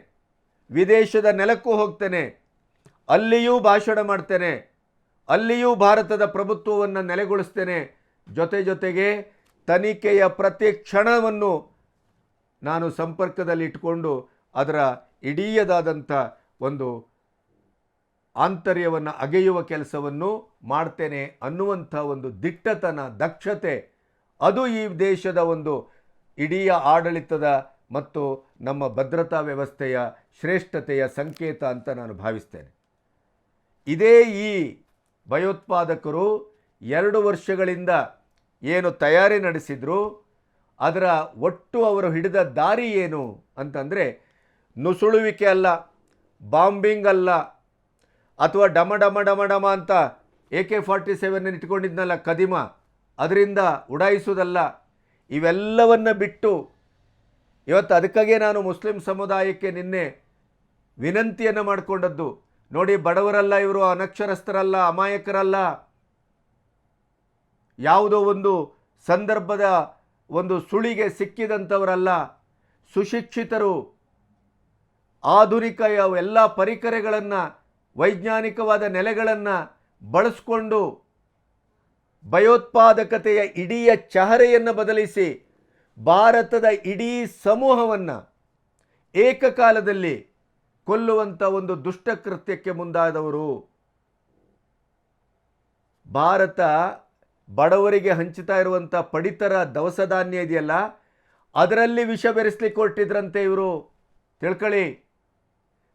ವಿದೇಶದ ನೆಲಕ್ಕೂ ಹೋಗ್ತೇನೆ, ಅಲ್ಲಿಯೂ ಭಾಷಣ ಮಾಡ್ತೇನೆ, ಅಲ್ಲಿಯೂ ಭಾರತದ ಪ್ರಭುತ್ವವನ್ನು ನೆಲೆಗೊಳಿಸ್ತೇನೆ. ಜೊತೆ ಜೊತೆಗೆ ತನಿಖೆಯ ಪ್ರತಿ ಕ್ಷಣವನ್ನು ನಾನು ಸಂಪರ್ಕದಲ್ಲಿಟ್ಟುಕೊಂಡು ಅದರ ಇಡೀಯದಾದಂಥ ಒಂದು ಆಂತರ್ಯವನ್ನು ಅಗೆಯುವ ಕೆಲಸವನ್ನು ಮಾಡ್ತೇನೆ ಅನ್ನುವಂಥ ಒಂದು ದಿಟ್ಟತನ, ದಕ್ಷತೆ, ಅದು ಈ ದೇಶದ ಒಂದು ಇಡೀ ಆಡಳಿತದ ಮತ್ತು ನಮ್ಮ ಭದ್ರತಾ ವ್ಯವಸ್ಥೆಯ ಶ್ರೇಷ್ಠತೆಯ ಸಂಕೇತ ಅಂತ ನಾನು ಭಾವಿಸ್ತೇನೆ. ಇದೇ ಈ ಭಯೋತ್ಪಾದಕರು ಎರಡು ವರ್ಷಗಳಿಂದ ಏನು ತಯಾರಿ ನಡೆಸಿದ್ರು ಅದರ ಒಟ್ಟು ಅವರು ಹಿಡಿದ ದಾರಿ ಏನು ಅಂತಂದರೆ ನುಸುಳುವಿಕೆ ಅಲ್ಲ, ಬಾಂಬಿಂಗ್ ಅಲ್ಲ, ಅಥವಾ ಡಮ ಡಮ ಡಮ ಡಮ ಅಂತ ಎ ಕೆ ಫಾರ್ಟಿ ಸೆವೆನ್ ಇಟ್ಕೊಂಡಿದ್ನಲ್ಲ ಕದಿಮ, ಅದರಿಂದ ಉಡಾಯಿಸುವುದಲ್ಲ, ಇವೆಲ್ಲವನ್ನು ಬಿಟ್ಟು ಇವತ್ತು ಅದಕ್ಕಾಗೆ ನಾನು ಮುಸ್ಲಿಂ ಸಮುದಾಯಕ್ಕೆ ನಿನ್ನೆ ವಿನಂತಿಯನ್ನು ಮಾಡಿಕೊಂಡದ್ದು. ನೋಡಿ, ಬಡವರಲ್ಲ ಇವರು, ಅನಕ್ಷರಸ್ಥರಲ್ಲ, ಅಮಾಯಕರಲ್ಲ, ಯಾವುದೋ ಒಂದು ಸಂದರ್ಭದ ಒಂದು ಸುಳಿಗೆ ಸಿಕ್ಕಿದಂಥವರಲ್ಲ. ಸುಶಿಕ್ಷಿತರು. ಆಧುನಿಕ ಎಲ್ಲ ಪರಿಕರಗಳನ್ನು, ವೈಜ್ಞಾನಿಕವಾದ ನೆಲೆಗಳನ್ನು ಬಳಸ್ಕೊಂಡು ಭಯೋತ್ಪಾದಕತೆಯ ಇಡೀ ಚಹರೆಯನ್ನು ಬದಲಿಸಿ ಭಾರತದ ಇಡೀ ಸಮೂಹವನ್ನು ಏಕಕಾಲದಲ್ಲಿ ಕೊಲ್ಲುವಂಥ ಒಂದು ದುಷ್ಟಕೃತ್ಯಕ್ಕೆ ಮುಂದಾದವರು. ಭಾರತ ಬಡವರಿಗೆ ಹಂಚುತ್ತಾ ಇರುವಂಥ ಪಡಿತರ ದವಸ ಧಾನ್ಯ ಇದೆಯಲ್ಲ, ಅದರಲ್ಲಿ ವಿಷ ಬೆರೆಸ್ಲಿಕ್ಕೆ ಹೊರಟಿದ್ರಂತೆ ಇವರು. ತಿಳ್ಕೊಳ್ಳಿ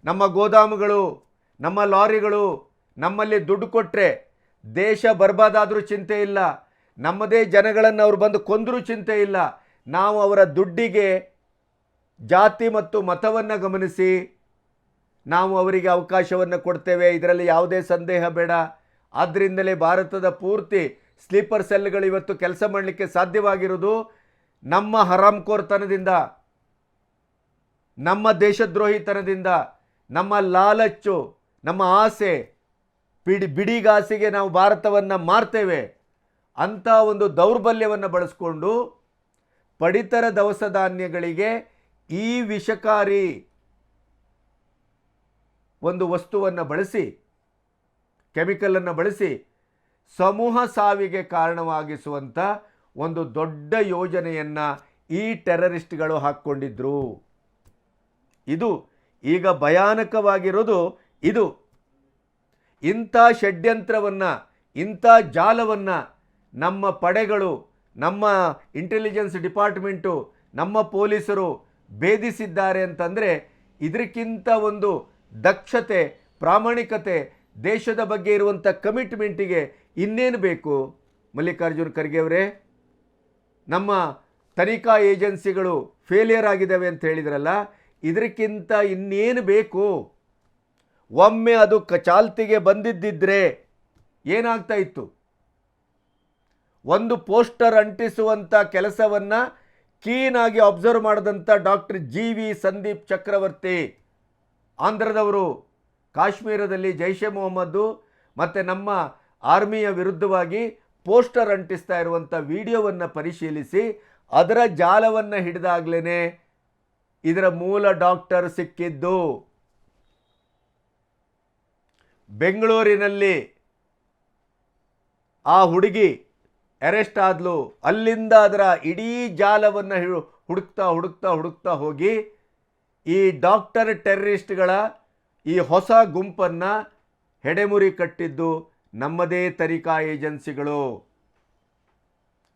ನಮ್ಮ ಗೋದಾಮುಗಳು, ನಮ್ಮ ಲಾರಿಗಳು ನಮ್ಮಲ್ಲಿ ದುಡ್ಡು ಕೊಟ್ಟರೆ ದೇಶ ಬರ್ಬಾದಾದರೂ ಚಿಂತೆ ಇಲ್ಲ, ನಮ್ಮದೇ ಜನಗಳನ್ನು ಅವ್ರು ಬಂದು ಕೊಂದರೂ ಚಿಂತೆ ಇಲ್ಲ, ನಾವು ಅವರ ದುಡ್ಡಿಗೆ ಜಾತಿ ಮತ್ತು ಮತವನ್ನು ಗಮನಿಸಿ ನಾವು ಅವರಿಗೆ ಅವಕಾಶವನ್ನು ಕೊಡ್ತೇವೆ. ಇದರಲ್ಲಿ ಯಾವುದೇ ಸಂದೇಹ ಬೇಡ. ಆದ್ದರಿಂದಲೇ ಭಾರತದ ಪೂರ್ತಿ ಸ್ಲೀಪರ್ ಸೆಲ್ಗಳು ಇವತ್ತು ಕೆಲಸ ಮಾಡಲಿಕ್ಕೆ ಸಾಧ್ಯವಾಗಿರುವುದು ನಮ್ಮ ಹರಾಮ್ಕೋರ್ತನದಿಂದ ನಮ್ಮ ದೇಶದ್ರೋಹಿತನದಿಂದ, ನಮ್ಮ ಲಾಲಚ್ಚು, ನಮ್ಮ ಆಸೆ ಬಿಡಿ ಬಿಡಿಗಾಸಿಗೆ ನಾವು ಭಾರತವನ್ನು ಮಾರ್ತೇವೆ ಅಂಥ ಒಂದು ದೌರ್ಬಲ್ಯವನ್ನು ಬಳಸ್ಕೊಂಡು ಪಡಿತರ ದವಸ ಧಾನ್ಯಗಳಿಗೆ ಈ ವಿಷಕಾರಿ ಒಂದು ವಸ್ತುವನ್ನು ಬಳಸಿ, ಕೆಮಿಕಲನ್ನು ಬಳಸಿ ಸಮೂಹ ಸಾವಿಗೆ ಕಾರಣವಾಗಿಸುವಂಥ ಒಂದು ದೊಡ್ಡ ಯೋಜನೆಯನ್ನು ಈ ಟೆರರಿಸ್ಟ್ಗಳು ಹಾಕ್ಕೊಂಡಿದ್ರು. ಇದು ಈಗ ಭಯಾನಕವಾಗಿರೋದು ಇದು. ಇಂಥ ಷಡ್ಯಂತ್ರವನ್ನು, ಇಂಥ ಜಾಲವನ್ನು ನಮ್ಮ ಪಡೆಗಳು, ನಮ್ಮ ಇಂಟೆಲಿಜೆನ್ಸ್ ಡಿಪಾರ್ಟ್ಮೆಂಟು, ನಮ್ಮ ಪೊಲೀಸರು ಭೇದಿಸಿದ್ದಾರೆ ಅಂತಂದರೆ ಇದಕ್ಕಿಂತ ಒಂದು ದಕ್ಷತೆ, ಪ್ರಾಮಾಣಿಕತೆ ದೇಶದ ಬಗ್ಗೆ ಇರುವಂಥ ಕಮಿಟ್ಮೆಂಟಿಗೆ ಇನ್ನೇನು ಬೇಕು? ಮಲ್ಲಿಕಾರ್ಜುನ್ ಖರ್ಗೆ ಅವರೇ, ನಮ್ಮ ತನಿಖಾ ಏಜೆನ್ಸಿಗಳು ಫೇಲಿಯರ್ ಆಗಿದ್ದಾವೆ ಅಂತ ಹೇಳಿದ್ರಲ್ಲ ಇದಕ್ಕಿಂತ ಇನ್ನೇನು ಬೇಕು? ಒಮ್ಮೆ ಅದು ಕ ಚಾಲ್ತಿಗೆ ಬಂದಿದ್ದಿದ್ರೆ ಏನಾಗ್ತಾ ಇತ್ತು? ಒಂದು ಪೋಸ್ಟರ್ ಅಂಟಿಸುವಂಥ ಕೆಲಸವನ್ನು ಕ್ಲೀನಾಗಿ ಅಬ್ಸರ್ವ್ ಮಾಡಿದಂಥ doctor G V Sandeep Chakravarthi, ಆಂಧ್ರದವರು, ಕಾಶ್ಮೀರದಲ್ಲಿ ಜೈಷೆ ಮೊಹಮ್ಮದ್ದು, ಮತ್ತು ನಮ್ಮ ಆರ್ಮಿಯ ವಿರುದ್ಧವಾಗಿ ಪೋಸ್ಟರ್ ಅಂಟಿಸ್ತಾ ಇರುವಂಥ ವಿಡಿಯೋವನ್ನು ಪರಿಶೀಲಿಸಿ, ಅದರ ಜಾಲವನ್ನು ಹಿಡಿದಾಗ್ಲೇ ಇದರ ಮೂಲ ಡಾಕ್ಟರ್ ಸಿಕ್ಕಿದ್ದು. ಬೆಂಗಳೂರಿನಲ್ಲಿ ಆ ಹುಡುಗಿ ಅರೆಸ್ಟ್ ಆದ್ಲು. ಅಲ್ಲಿಂದ ಅದರ ಇಡೀ ಜಾಲವನ್ನು ಹಿಡು- ಹುಡುಕ್ತಾ ಹುಡುಕ್ತಾ ಹುಡುಕ್ತಾ ಹೋಗಿ ಈ ಡಾಕ್ಟರ್ ಟೆರರಿಸ್ಟ್ಗಳ ಈ ಹೊಸ ಗುಂಪನ್ನು ಹೆಡೆಮುರಿ ಕಟ್ಟಿದ್ದು. ನಮ್ಮದೇ ತರಿಕಾ ಏಜೆನ್ಸಿಗಳು.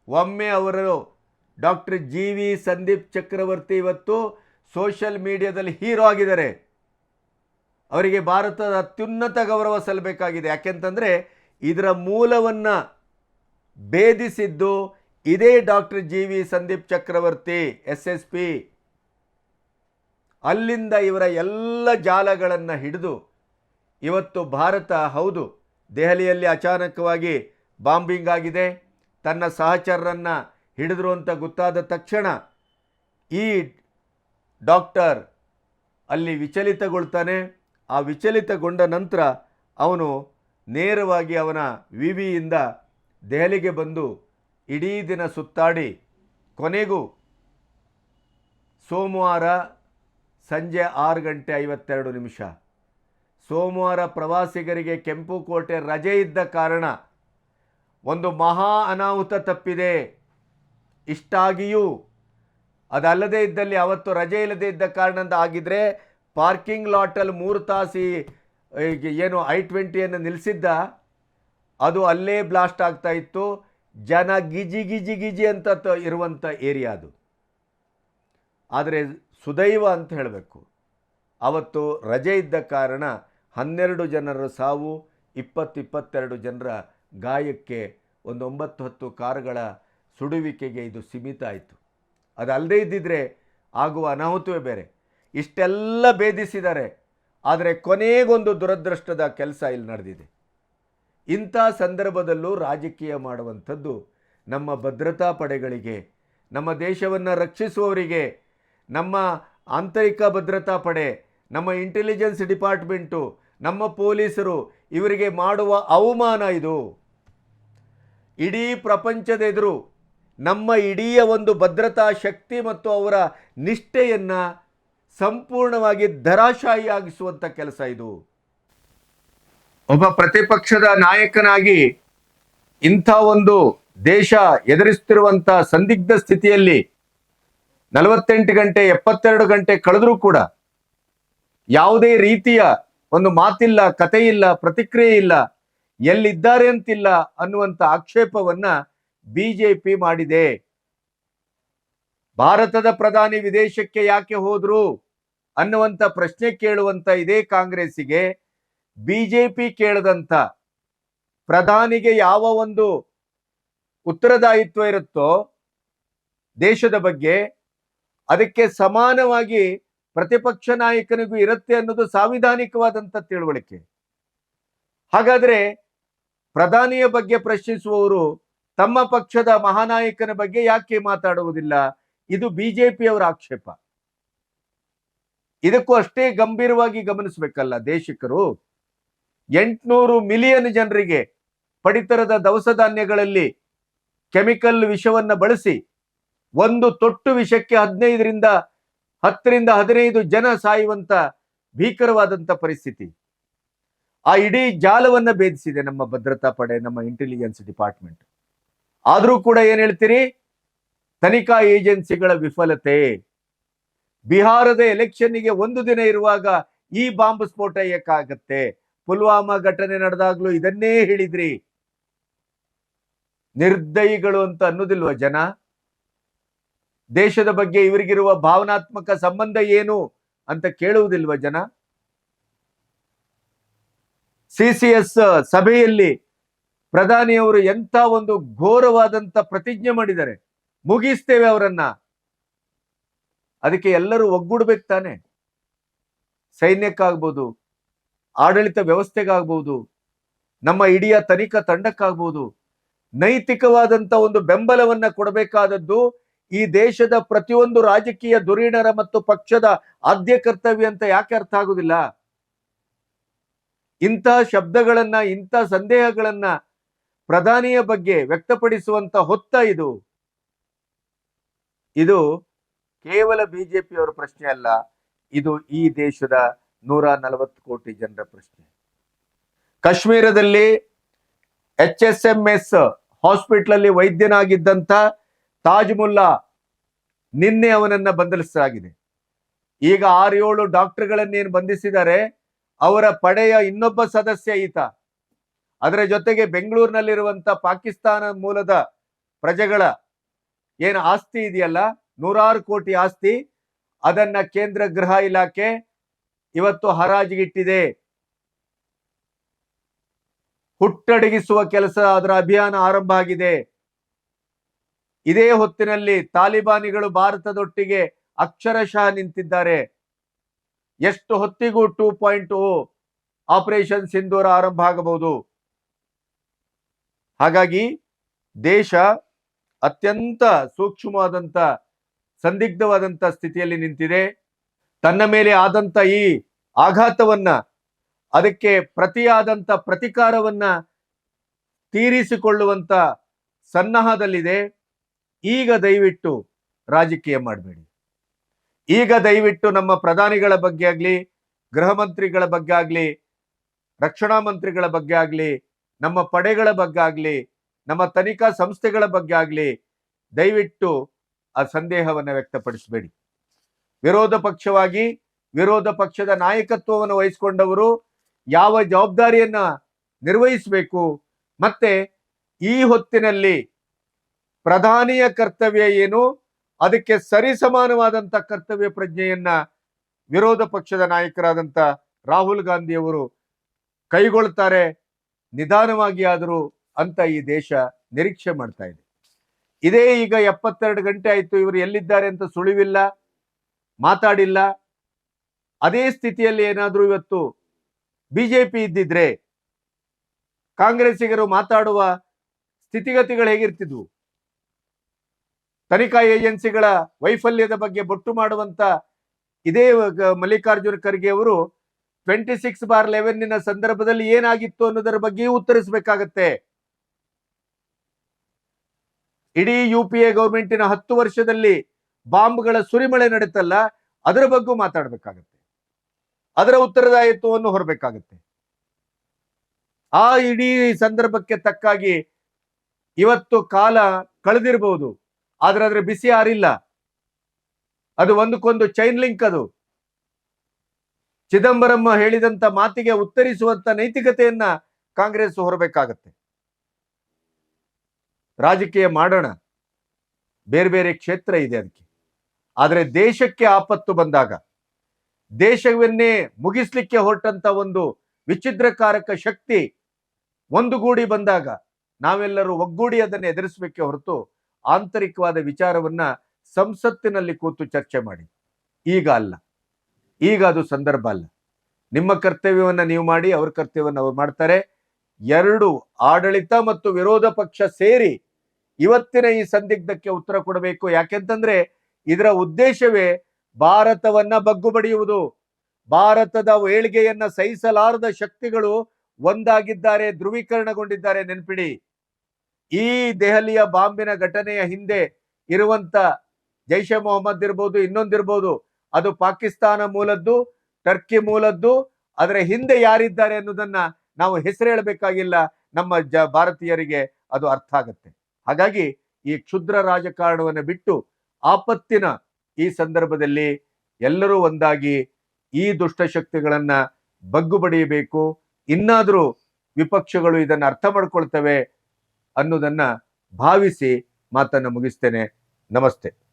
ಒಮ್ಮೆ ಅವರು doctor G V Sandeep Chakravarthi ಇವತ್ತು ಸೋಷಿಯಲ್ ಮೀಡಿಯಾದಲ್ಲಿ ಹೀರೋ ಆಗಿದ್ದಾರೆ. ಅವರಿಗೆ ಭಾರತದ ಅತ್ಯುನ್ನತ ಗೌರವ ಸಲ್ಲಬೇಕಾಗಿದೆ ಯಾಕೆಂತಂದರೆ ಇದರ ಮೂಲವನ್ನು ಭೇದಿಸಿದ್ದು ಇದೇ doctor G V Sandeep Chakravarthi, S S P. ಅಲ್ಲಿಂದ ಇವರ ಎಲ್ಲ ಜಾಲಗಳನ್ನು ಹಿಡಿದು ಇವತ್ತು ಭಾರತ ಹೌದು. ದೆಹಲಿಯಲ್ಲಿ ಅಚಾನಕವಾಗಿ ಬಾಂಬಿಂಗ್ ಆಗಿದೆ. ತನ್ನ ಸಹಚರರನ್ನು ಹಿಡಿದ್ರು ಅಂತ ಗೊತ್ತಾದ ತಕ್ಷಣ ಈ ಡಾಕ್ಟರ್ ಅಲ್ಲಿ ವಿಚಲಿತಗೊಳ್ತಾನೆ. ಆ ವಿಚಲಿತಗೊಂಡ ನಂತರ ಅವನು ನೇರವಾಗಿ ಅವನ ವಿವಿಯಿಂದ ದೆಹಲಿಗೆ ಬಂದು ಇಡೀ ದಿನ ಸುತ್ತಾಡಿ. ಕೊನೆಗೂ ಸೋಮವಾರ ಸಂಜೆ ಆರು ಗಂಟೆ ಐವತ್ತೆರಡು ನಿಮಿಷ ಸೋಮವಾರ ಪ್ರವಾಸಿಗರಿಗೆ ಕೆಂಪುಕೋಟೆ ರಜೆ ಇದ್ದ ಕಾರಣ ಒಂದು ಮಹಾ ಅನಾಹುತ ತಪ್ಪಿದೆ. ಇಷ್ಟಾಗಿಯೂ ಅದಲ್ಲದೆ ಇದ್ದಲ್ಲಿ ಅವತ್ತು ರಜೆ ಇಲ್ಲದೆ ಇದ್ದ ಕಾರಣದಿಂದ ಆಗಿದ್ರೆ ಪಾರ್ಕಿಂಗ್ ಲಾಟಲ್ಲಿ ಮೂರು ತಾಸಿ ಏನು ಐ ಟ್ವೆಂಟಿಯನ್ನು ನಿಲ್ಲಿಸಿದ್ದ ಅದು ಅಲ್ಲೇ ಬ್ಲಾಸ್ಟ್ ಆಗ್ತಾ ಇತ್ತು. ಜನ ಗಿಜಿ ಗಿಜಿ ಗಿಜಿ ಅಂತ ಇರುವಂಥ ಏರಿಯಾ ಅದು. ಆದರೆ ಸುದೈವ ಅಂತ ಹೇಳಬೇಕು. ಅವತ್ತು ರಜೆ ಇದ್ದ ಕಾರಣ ಹನ್ನೆರಡು ಜನರ ಸಾವು ಇಪ್ಪತ್ತು ಇಪ್ಪತ್ತೆರಡು ಜನರ ಗಾಯಕ್ಕೆ ಒಂದು ಒಂಬತ್ತು ಹತ್ತು ಕಾರುಗಳ ಸುಡುವಿಕೆಗೆ ಇದು ಸೀಮಿತ ಆಯಿತು. ಅದಲ್ಲದೇ ಇದ್ದಿದ್ರೆ ಆಗುವ ಅನಾಹುತವೇ ಬೇರೆ. ಇಷ್ಟೆಲ್ಲ ಭೇದಿಸಿದ್ದಾರೆ. ಆದರೆ ಕೊನೆಗೊಂದು ದುರದೃಷ್ಟದ ಕೆಲಸ ಇಲ್ಲಿ ನಡೆದಿದೆ. ಇಂಥ ಸಂದರ್ಭದಲ್ಲೂ ರಾಜಕೀಯ ಮಾಡುವಂಥದ್ದು ನಮ್ಮ ಭದ್ರತಾ ಪಡೆಗಳಿಗೆ, ನಮ್ಮ ದೇಶವನ್ನು ರಕ್ಷಿಸುವವರಿಗೆ, ನಮ್ಮ ಆಂತರಿಕ ಭದ್ರತಾ ಪಡೆ, ನಮ್ಮ ಇಂಟೆಲಿಜೆನ್ಸ್ ಡಿಪಾರ್ಟ್ಮೆಂಟು ನಮ್ಮ ಪೊಲೀಸರು ಇವರಿಗೆ ಮಾಡುವ ಅವಮಾನ ಇದು. ಇಡೀ ಪ್ರಪಂಚದ ಎದುರು ನಮ್ಮ ಇಡೀ ಒಂದು ಭದ್ರತಾ ಶಕ್ತಿ ಮತ್ತು ಅವರ ನಿಷ್ಠೆಯನ್ನು ಸಂಪೂರ್ಣವಾಗಿ ಧರಾಶಾಹಿಯಾಗಿಸುವಂಥ ಕೆಲಸ ಇದು. ಒಬ್ಬ ಪ್ರತಿಪಕ್ಷದ ನಾಯಕನಾಗಿ ಇಂಥ ಒಂದು ದೇಶ ಎದುರಿಸುತ್ತಿರುವಂಥ ಸಂದಿಗ್ಧ ಸ್ಥಿತಿಯಲ್ಲಿ ನಲವತ್ತೆಂಟು ಗಂಟೆ ಎಪ್ಪತ್ತೆರಡು ಗಂಟೆ ಕಳೆದರೂ ಕೂಡ ಯಾವುದೇ ರೀತಿಯ ಒಂದು ಮಾತಿಲ್ಲ ಕತೆ ಇಲ್ಲ ಪ್ರತಿಕ್ರಿಯೆ ಇಲ್ಲ ಎಲ್ಲಿದ್ದಾರೆ ಅಂತಿಲ್ಲ ಅನ್ನುವಂಥ ಆಕ್ಷೇಪವನ್ನ ಬಿಜೆಪಿ ಮಾಡಿದೆ. ಭಾರತದ ಪ್ರಧಾನಿ ವಿದೇಶಕ್ಕೆ ಯಾಕೆ ಹೋದ್ರು ಅನ್ನುವಂಥ ಪ್ರಶ್ನೆ ಕೇಳುವಂತ ಇದೇ ಕಾಂಗ್ರೆಸ್ಸಿಗೆ. ಬಿಜೆಪಿ ಕೇಳದಂತ ಪ್ರಧಾನಿಗೆ ಯಾವ ಒಂದು ಉತ್ತರದಾಯಿತ್ವ ಇರುತ್ತೋ ದೇಶದ ಬಗ್ಗೆ ಅದಕ್ಕೆ ಸಮಾನವಾಗಿ ಪ್ರತಿಪಕ್ಷ ನಾಯಕನಿಗೂ ಇರುತ್ತೆ ಅನ್ನೋದು ಸಾಂವಿಧಾನಿಕವಾದಂತ ತಿಳುವಳಿಕೆ. ಹಾಗಾದ್ರೆ ಪ್ರಧಾನಿಯ ಬಗ್ಗೆ ಪ್ರಶ್ನಿಸುವವರು ತಮ್ಮ ಪಕ್ಷದ ಮಹಾನಾಯಕನ ಬಗ್ಗೆ ಯಾಕೆ ಮಾತಾಡುವುದಿಲ್ಲ? ಇದು ಬಿಜೆಪಿಯವರ ಆಕ್ಷೇಪ. ಇದಕ್ಕೂ ಅಷ್ಟೇ ಗಂಭೀರವಾಗಿ ಗಮನಿಸಬೇಕಲ್ಲ ದೇಶಿಕರು. ಎಂಟುನೂರು ಮಿಲಿಯನ್ ಜನರಿಗೆ ಪಡಿತರದ ದವಸ ಧಾನ್ಯಗಳಲ್ಲಿ ಕೆಮಿಕಲ್ ವಿಷವನ್ನ ಬಳಸಿ ಒಂದು ತೊಟ್ಟು ವಿಷಕ್ಕೆ ಹದಿನೈದರಿಂದ ಹತ್ತರಿಂದ ಹದಿನೈದು ಜನ ಸಾಯುವಂತ ಭೀಕರವಾದಂತ ಪರಿಸ್ಥಿತಿ. ಆ ಇಡೀ ಜಾಲವನ್ನ ಭೇದಿಸಿದೆ ನಮ್ಮ ಭದ್ರತಾ ಪಡೆ, ನಮ್ಮ ಇಂಟೆಲಿಜೆನ್ಸ್ ಡಿಪಾರ್ಟ್ಮೆಂಟ್ ಆದ್ರೂ ಕೂಡ ಏನ್ ಹೇಳ್ತೀರಿ? ತನಿಖಾ ಏಜೆನ್ಸಿಗಳ ವಿಫಲತೆ. ಬಿಹಾರದ ಎಲೆಕ್ಷನ್ನಿಗೆ ಒಂದು ದಿನ ಇರುವಾಗ ಈ ಬಾಂಬ್ ಸ್ಫೋಟ ಏಕಾಗತ್ತೆ ಪುಲ್ವಾಮಾ ಘಟನೆ ನಡೆದಾಗ್ಲೂ ಇದನ್ನೇ ಹೇಳಿದ್ರಿ. ನಿರ್ದಯಿಗಳು ಅಂತ ಅನ್ನೋದಿಲ್ವ ಜನ? ದೇಶದ ಬಗ್ಗೆ ಇವರಿಗಿರುವ ಭಾವನಾತ್ಮಕ ಸಂಬಂಧ ಏನು ಅಂತ ಕೇಳುವುದಿಲ್ವ ಜನ? ಸಿ ಸಿ ಎಸ್ ಸಭೆಯಲ್ಲಿ ಪ್ರಧಾನಿಯವರು ಎಂತ ಒಂದು ಘೋರವಾದಂತ ಪ್ರತಿಜ್ಞೆ ಮಾಡಿದ್ದಾರೆ. ಮುಗಿಸ್ತೇವೆ ಅವರನ್ನ. ಅದಕ್ಕೆ ಎಲ್ಲರೂ ಒಗ್ಗೂಡ್ಬೇಕು ತಾನೆ. ಸೈನ್ಯಕ್ಕಾಗ್ಬೋದು, ಆಡಳಿತ ವ್ಯವಸ್ಥೆಗಾಗ್ಬೋದು, ನಮ್ಮ ಇಡಿಯ ತನಿಖಾ ತಂಡಕ್ಕಾಗ್ಬೋದು ನೈತಿಕವಾದಂತ ಒಂದು ಬೆಂಬಲವನ್ನ ಕೊಡಬೇಕಾದದ್ದು ಈ ದೇಶದ ಪ್ರತಿಯೊಂದು ರಾಜಕೀಯ ಧುರೀಣರ ಮತ್ತು ಪಕ್ಷದ ಆದ್ಯ ಕರ್ತವ್ಯ ಅಂತ ಯಾಕೆ ಅರ್ಥ ಆಗುದಿಲ್ಲ? ಇಂತಹ ಶಬ್ದಗಳನ್ನ, ಇಂಥ ಸಂದೇಹಗಳನ್ನ ಪ್ರಧಾನಿಯ ಬಗ್ಗೆ ವ್ಯಕ್ತಪಡಿಸುವಂತ ಹೊತ್ತ ಇದು. ಇದು ಕೇವಲ ಬಿಜೆಪಿಯವರ ಪ್ರಶ್ನೆ ಅಲ್ಲ, ಇದು ಈ ದೇಶದ ನೂರ ನಲವತ್ತು ಕೋಟಿ ಜನರ ಪ್ರಶ್ನೆ. ಕಾಶ್ಮೀರದಲ್ಲಿ ಎಚ್ ಎಸ್ ಎಂ ಎಸ್ ಹಾಸ್ಪಿಟ್ಲಲ್ಲಿ ವೈದ್ಯನಾಗಿದ್ದಂತ ತಾಜ್ ಮುಲ್ಲಾ ನಿನ್ನೆ ಅವನನ್ನ ಬಂಧಿಸಲಾಗಿದೆ. ಈಗ ಆರು ಏಳು ಡಾಕ್ಟರ್ಗಳನ್ನೇನು ಬಂಧಿಸಿದ್ದಾರೆ, ಅವರ ಪಡೆಯ ಇನ್ನೊಬ್ಬ ಸದಸ್ಯ ಈತ. ಅದರ ಜೊತೆಗೆ ಬೆಂಗಳೂರಿನಲ್ಲಿರುವಂತ ಪಾಕಿಸ್ತಾನ ಮೂಲದ ಪ್ರಜೆಗಳ ಏನು ಆಸ್ತಿ ಇದೆಯಲ್ಲ, ನೂರಾರು ಕೋಟಿ ಆಸ್ತಿ, ಅದನ್ನ ಕೇಂದ್ರ ಗೃಹ ಇಲಾಖೆ ಇವತ್ತು ಹರಾಜಿಗಿಟ್ಟಿದೆ. ಹುಟ್ಟಡಗಿಸುವ ಕೆಲಸ ಅದರ ಅಭಿಯಾನ ಆರಂಭ ಆಗಿದೆ. ಇದೇ ಹೊತ್ತಿನಲ್ಲಿ ತಾಲಿಬಾನಿಗಳು ಭಾರತದೊಟ್ಟಿಗೆ ಅಕ್ಷರಶಃ ನಿಂತಿದ್ದಾರೆ. ಎಷ್ಟು ಹೊತ್ತಿಗೂ ಟೂ ಪಾಯಿಂಟ್ ಆಪರೇಷನ್ ಸಿಂಧೂರ ಆರಂಭ ಆಗಬಹುದು. ಹಾಗಾಗಿ ದೇಶ ಅತ್ಯಂತ ಸೂಕ್ಷ್ಮವಾದಂತ, ಸಂದಿಗ್ಧವಾದಂತ ಸ್ಥಿತಿಯಲ್ಲಿ ನಿಂತಿದೆ. ತನ್ನ ಮೇಲೆ ಆದಂತ ಈ ಆಘಾತವನ್ನ, ಅದಕ್ಕೆ ಪ್ರತಿಯಾದಂತ ಪ್ರತಿಕಾರವನ್ನ ತೀರಿಸಿಕೊಳ್ಳುವಂತ ಸನ್ನಹದಲ್ಲಿದೆ. ಈಗ ದಯವಿಟ್ಟು ರಾಜಕೀಯ ಮಾಡಬೇಡಿ. ಈಗ ದಯವಿಟ್ಟು ನಮ್ಮ ಪ್ರಧಾನಿಗಳ ಬಗ್ಗೆ ಆಗಲಿ, ಗೃಹ ಮಂತ್ರಿಗಳ ಬಗ್ಗೆ ಆಗಲಿ, ರಕ್ಷಣಾ ಮಂತ್ರಿಗಳ ಬಗ್ಗೆ ಆಗಲಿ, ನಮ್ಮ ಪಡೆಗಳ ಬಗ್ಗೆ ಆಗಲಿ, ನಮ್ಮ ತನಿಖಾ ಸಂಸ್ಥೆಗಳ ಬಗ್ಗೆ ಆಗಲಿ, ದಯವಿಟ್ಟು ಆ ಸಂದೇಹವನ್ನು ವ್ಯಕ್ತಪಡಿಸಬೇಡಿ. ವಿರೋಧ ಪಕ್ಷವಾಗಿ ವಿರೋಧ ಪಕ್ಷದ ನಾಯಕತ್ವವನ್ನು ವಹಿಸಿಕೊಂಡವರು ಯಾವ ಜವಾಬ್ದಾರಿಯನ್ನ ನಿರ್ವಹಿಸಬೇಕು, ಮತ್ತೆ ಈ ಹೊತ್ತಿನಲ್ಲಿ ಪ್ರಧಾನಿಯ ಕರ್ತವ್ಯ ಏನು? ಅದಕ್ಕೆ ಸರಿಸಮಾನವಾದಂತ ಕರ್ತವ್ಯ ಪ್ರಜ್ಞೆಯನ್ನ ವಿರೋಧ ಪಕ್ಷದ ನಾಯಕರಾದಂತ ರಾಹುಲ್ ಗಾಂಧಿಯವರು ಕೈಗೊಳ್ತಾರೆ. ನಿಧಾನವಾಗಿ ಆದರೂ ಅಂತ ಈ ದೇಶ ನಿರೀಕ್ಷೆ ಮಾಡ್ತಾ ಇದೆ. ಇದೇ ಈಗ ಎಪ್ಪತ್ತೆರಡು ಗಂಟೆ ಆಯ್ತು, ಇವರು ಎಲ್ಲಿದ್ದಾರೆ ಅಂತ ಸುಳಿವಿಲ್ಲ, ಮಾತಾಡಿಲ್ಲ. ಅದೇ ಸ್ಥಿತಿಯಲ್ಲಿ ಏನಾದರೂ ಇವತ್ತು ಬಿಜೆಪಿ ಇದ್ದಿದ್ರೆ ಕಾಂಗ್ರೆಸ್ಸಿಗರು ಮಾತಾಡುವ ಸ್ಥಿತಿಗತಿಗಳು ಹೇಗಿರ್ತಿದ್ವು? ತನಿಖಾ ಏಜೆನ್ಸಿಗಳ ವೈಫಲ್ಯದ ಬಗ್ಗೆ ಬೊಟ್ಟು ಮಾಡುವಂತ ಇದೇ ಮಲ್ಲಿಕಾರ್ಜುನ ಖರ್ಗೆ ಅವರು ಟ್ವೆಂಟಿ ಸಿಕ್ಸ್ ಬಾರ್ ಲೆವೆನ್ನಿನ ಸಂದರ್ಭದಲ್ಲಿ ಏನಾಗಿತ್ತು ಅನ್ನೋದರ ಬಗ್ಗೆಯೂ ಉತ್ತರಿಸಬೇಕಾಗತ್ತೆ. ಇಡೀ ಯು ಪಿ ಎ ಗೌರ್ಮೆಂಟಿನ ಹತ್ತು ವರ್ಷದಲ್ಲಿ ಬಾಂಬ್ಗಳ ಸುರಿಮಳೆ ನಡೀತಲ್ಲ, ಅದರ ಬಗ್ಗೆ ಮಾತಾಡಬೇಕಾಗತ್ತೆ. ಅದರ ಉತ್ತರದಾಯಿತ್ವವನ್ನು ಹೊರಬೇಕಾಗತ್ತೆ. ಆ ಇಡೀ ಸಂದರ್ಭಕ್ಕೆ ತಕ್ಕಾಗಿ ಇವತ್ತು ಕಾಲ ಕಳೆದಿರಬಹುದು ಆದ್ರೆ ಅದ್ರ ಬಿಸಿ ಆರಿಲ್ಲ ಅದು ಒಂದಕ್ಕೊಂದು ಚೈನ್ ಲಿಂಕ್ ಅದು. ಚಿದಂಬರಂ ಹೇಳಿದಂತ ಮಾತಿಗೆ ಉತ್ತರಿಸುವಂತ ನೈತಿಕತೆಯನ್ನ ಕಾಂಗ್ರೆಸ್ ಹೊರಬೇಕಾಗತ್ತೆ. ರಾಜಕೀಯ ಮಾಡೋಣ. ಬೇರೆ ಬೇರೆ ಕ್ಷೇತ್ರ ಇದೆ ಅದಕ್ಕೆ. ಆದರೆ ದೇಶಕ್ಕೆ ಆಪತ್ತು ಬಂದಾಗ, ದೇಶವನ್ನೇ ಮುಗಿಸ್ಲಿಕ್ಕೆ ಹೊರಟಂತ ಒಂದು ವಿಚಿದ್ರಕಾರಕ ಶಕ್ತಿ ಒಂದುಗೂಡಿ ಬಂದಾಗ ನಾವೆಲ್ಲರೂ ಒಗ್ಗೂಡಿ ಅದನ್ನು ಎದುರಿಸಬೇಕೆ ಹೊರತು ಆಂತರಿಕವಾದ ವಿಚಾರವನ್ನ ಸಂಸತ್ತಿನಲ್ಲಿ ಕೂತು ಚರ್ಚೆ ಮಾಡಿ. ಈಗ ಅಲ್ಲ. ಈಗ ಅದು ಸಂದರ್ಭ ಅಲ್ಲ. ನಿಮ್ಮ ಕರ್ತವ್ಯವನ್ನ ನೀವು ಮಾಡಿ, ಅವ್ರ ಕರ್ತವ್ಯವನ್ನು ಅವ್ರು ಮಾಡ್ತಾರೆ. ಎರಡು ಆಡಳಿತ ಮತ್ತು ವಿರೋಧ ಪಕ್ಷ ಸೇರಿ ಇವತ್ತಿನ ಈ ಸಂದಿಗ್ಧಕ್ಕೆ ಉತ್ತರ ಕೊಡಬೇಕು. ಯಾಕೆಂತಂದ್ರೆ ಇದರ ಉದ್ದೇಶವೇ ಭಾರತವನ್ನ ಬಗ್ಗು ಬಡಿಯುವುದು. ಭಾರತದ ಏಳಿಗೆಯನ್ನ ಸಹಿಸಲಾರದ ಶಕ್ತಿಗಳು ಒಂದಾಗಿದ್ದಾರೆ, ಧ್ರುವೀಕರಣಗೊಂಡಿದ್ದಾರೆ, ನೆನ್ಪಿಡಿ. ಈ ದೆಹಲಿಯ ಬಾಂಬಿನ ಘಟನೆಯ ಹಿಂದೆ ಇರುವಂತ ಜೈಷೆ ಮೊಹಮ್ಮದ್ ಇರ್ಬೋದು ಇನ್ನೊಂದಿರ್ಬೋದು ಅದು ಪಾಕಿಸ್ತಾನ ಮೂಲದ್ದು, ಟರ್ಕಿ ಮೂಲದ್ದು ಅದರ ಹಿಂದೆ ಯಾರಿದ್ದಾರೆ ಅನ್ನೋದನ್ನ ನಾವು ಹೆಸರು ಹೇಳಬೇಕಾಗಿಲ್ಲ, ನಮ್ಮ ಜ ಭಾರತೀಯರಿಗೆ ಅದು ಅರ್ಥ ಆಗತ್ತೆ. ಹಾಗಾಗಿ ಈ ಕ್ಷುದ್ರ ರಾಜಕಾರಣವನ್ನು ಬಿಟ್ಟು ಆಪತ್ತಿನ ಈ ಸಂದರ್ಭದಲ್ಲಿ ಎಲ್ಲರೂ ಒಂದಾಗಿ ಈ ದುಷ್ಟಶಕ್ತಿಗಳನ್ನ ಬಗ್ಗು ಬಡಿಯಬೇಕು, ಇನ್ನಾದರೂ ವಿಪಕ್ಷಗಳು ಇದನ್ನು ಅರ್ಥ ಮಾಡ್ಕೊಳ್ತವೆ ಅನ್ನೋದನ್ನ ಭಾವಿಸಿ ಮಾತನ್ನ ಮುಗಿಸ್ತೇನೆ. ನಮಸ್ತೆ.